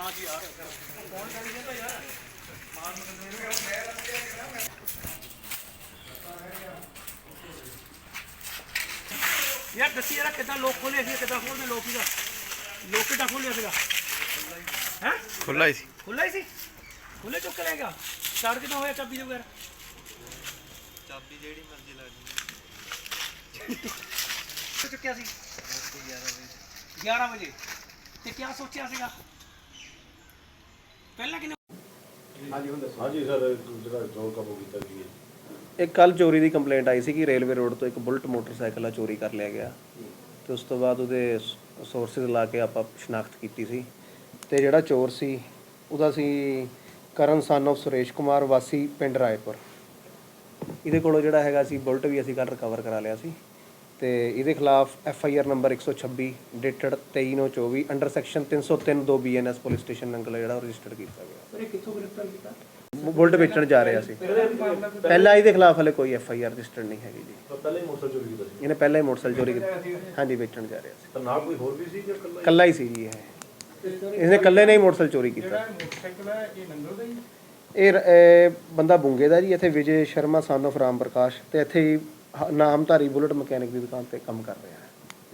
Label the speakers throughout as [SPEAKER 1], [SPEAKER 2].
[SPEAKER 1] ਹਾਂ ਜੀ ਯਾਰ ਕੌਣ ਕਰੀ ਜਾਂਦਾ ਯਾਰ ਯਾਰ ਦੱਸੀ ਯਾਰ ਕਿੱਦਾਂ ਲੋਕ ਖੋਲੇ ਸੀ ਕਿੱਦਾਂ ਖੋਲਦੇ ਲੋਕ ਸੀਗਾ? ਲੋਕ ਕਿੱਦਾਂ ਖੋਲਿਆ ਸੀਗਾ? ਹੈ?
[SPEAKER 2] ਖੁੱਲਾ ਹੀ ਸੀ।
[SPEAKER 1] ਖੁੱਲਾ ਹੀ ਸੀ? ਖੁੱਲੇ ਚੁੱਕ ਕੇ ਲੈ ਗਿਆ। ਸਟਾਰਟ ਕਿਦਾਂ ਹੋਇਆ ਚਾਬੀ ਦੇ ਵਗੈਰ?
[SPEAKER 2] ਚਾਬੀ ਜਿਹੜੀ ਮਰਜ਼ੀ ਲਾ
[SPEAKER 1] ਚੁੱਕਿਆ ਸੀ? 11 ਵਜੇ। ਤੇ ਕੀ ਸੋਚਿਆ ਸੀਗਾ? ਪਹਿਲਾਂ ਕਿਨੇ
[SPEAKER 3] ਹਾਂਜੀ ਸਰ ਜਿਹੜਾ ਚੋਰ ਕਾਬੂ ਕੀਤਾ ਜੀ
[SPEAKER 4] ਇੱਕ ਕੱਲ ਚੋਰੀ ਦੀ ਕੰਪਲੇਂਟ ਆਈ ਸੀ ਕਿ ਰੇਲਵੇ ਰੋਡ ਤੋਂ ਇੱਕ ਬੁਲਟ ਮੋਟਰਸਾਈਕਲ ਆ ਚੋਰੀ ਕਰ ਲਿਆ ਗਿਆ। ਤੇ ਉਸ ਤੋਂ ਬਾਅਦ ਉਹਦੇ ਸੋਰਸਸ ਲਾ ਕੇ ਆਪਾਂ ਸ਼ਨਾਖਤ ਕੀਤੀ ਸੀ। ਤੇ ਜਿਹੜਾ ਚੋਰ ਸੀ ਉਹਦਾ ਸੀ ਕਰਨ ਸਨ of ਸੁਰੇਸ਼ ਕੁਮਾਰ ਵਾਸੀ ਪਿੰਡ ਰਾਏਪੁਰ। ਇਹਦੇ ਕੋਲੋਂ ਜਿਹੜਾ ਹੈਗਾ ਸੀ ਬੁਲਟ ਵੀ ਅਸੀਂ ਕੱਲ ਰਿਕਵਰ ਕਰਾ ਲਿਆ ਸੀ। ਤੇ ਇਹਦੇ ਖਿਲਾਫ F I R number 126 dated 23/24 under section 303 2 BNS police station Nangal ਜਿਹੜਾ ਰਜਿਸਟਰ ਕੀਤਾ ਗਿਆ।
[SPEAKER 1] ਸਰ ਕਿੱਥੋਂ ਗ੍ਰਿਫਤਾਰ ਕੀਤਾ?
[SPEAKER 4] ਬੁਲਟ ਵੇਚਣ ਜਾ ਰਿਹਾ ਸੀ। ਪਹਿਲਾਂ ਇਹਦੇ ਖਿਲਾਫ ਹਲੇ ਕੋਈ ਐਫ ਆਈ ਆਰ ਰਜਿਸਟਰਡ ਨਹੀਂ ਹੈਗੀ ਜੀ।
[SPEAKER 3] ਪਹਿਲਾਂ ਹੀ ਮੋਟਰਸਾਈਕਲ ਚੋਰੀ ਕੀਤਾ ਸੀ।
[SPEAKER 4] ਇਹਨੇ ਪਹਿਲਾਂ ਹੀ ਮੋਟਰਸਾਈਕਲ ਚੋਰੀ ਕੀਤੀ। ਹਾਂਜੀ ਵੇਚਣ ਜਾ ਰਿਹਾ ਸੀ।
[SPEAKER 3] ਤਾਂ ਨਾਲ ਕੋਈ ਹੋਰ ਵੀ ਸੀ ਜਾਂ ਇਕੱਲਾ
[SPEAKER 4] ਕੱਲਾ ਹੀ ਸੀ ਜੀ ਇਹ। ਇਹਨੇ ਕੱਲੇ ਨੇ ਹੀ ਮੋਟਰਸਾਈਕਲ ਚੋਰੀ ਕੀਤਾ।
[SPEAKER 1] ਮੋਟਰਸਾਈਕਲ ਹੈ ਇਹ ਨੰਗਲ ਦਾ ਹੀ?
[SPEAKER 4] ਇਹ ਇਹ ਬੰਦਾ ਬੁੰਗੇ ਦਾ ਜੀ ਇੱਥੇ ਵਿਜੇ ਸ਼ਰਮਾ ਸਨ of ਰਾਮ ਪ੍ਰਕਾਸ਼ ਤੇ ਇੱਥੇ ਹੀ ਹ- ਨਾਮਧਾਰੀ ਬੁਲਟ ਮਕੈਨਿਕ ਦੀ ਦੁਕਾਨ ਤੇ ਕੰਮ ਕਰ ਰਿਹਾ ਹੈ।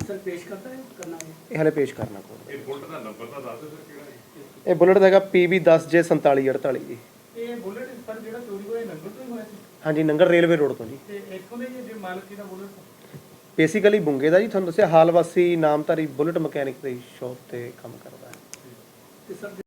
[SPEAKER 1] ਸਰ ਪੇਸ਼ ਕਰਦਾ ਹੈ ਕਰਨਾ ਹੈ?
[SPEAKER 4] ਇਹ ਹਲੇ ਪੇਸ਼ ਕਰਨਾ ਕੋਲ
[SPEAKER 3] ਇਹ ਬੁਲਟ ਦਾ ਨੰਬਰ ਤਾਂ ਦੱਸ ਦਿਓ ਸਰ ਕਿਹੜਾ ਹੈ?
[SPEAKER 4] ਇਹ ਬੁਲਟ ਦਾ ਹੈਗਾ PB10J4748 ਜੀ
[SPEAKER 1] ਇਹ ਬੁਲਟ ਪਰ ਜਿਹੜਾ ਚੋਰੀ ਹੋਇਆ ਨੰਗਲ ਤੋਂ ਹੀ ਹੋਇਆ ਸੀ?
[SPEAKER 4] ਹਾਂਜੀ ਨੰਗਲ ਰੇਲਵੇ ਰੋਡ ਤੋਂ ਜੀ।
[SPEAKER 1] ਤੇ ਇੱਥੋਂ ਦੇ ਜੇ ਮਾਲਕ ਜੀ ਦਾ ਬੁਲਟ
[SPEAKER 4] ਬੇਸਿਕਲੀ ਬੁੰਗੇ ਦਾ ਜੀ ਤੁਹਾਨੂੰ ਦੱਸਿਆ ਹਾਲ ਵਾਸੀ ਨਾਮਧਾਰੀ ਬੁਲਟ ਮਕੈਨਿਕ ਦੀ ਸ਼ਾਪ ਤੇ ਕੰਮ ਕਰਦਾ ਹੈ।
[SPEAKER 1] ਤੇ ਸਰ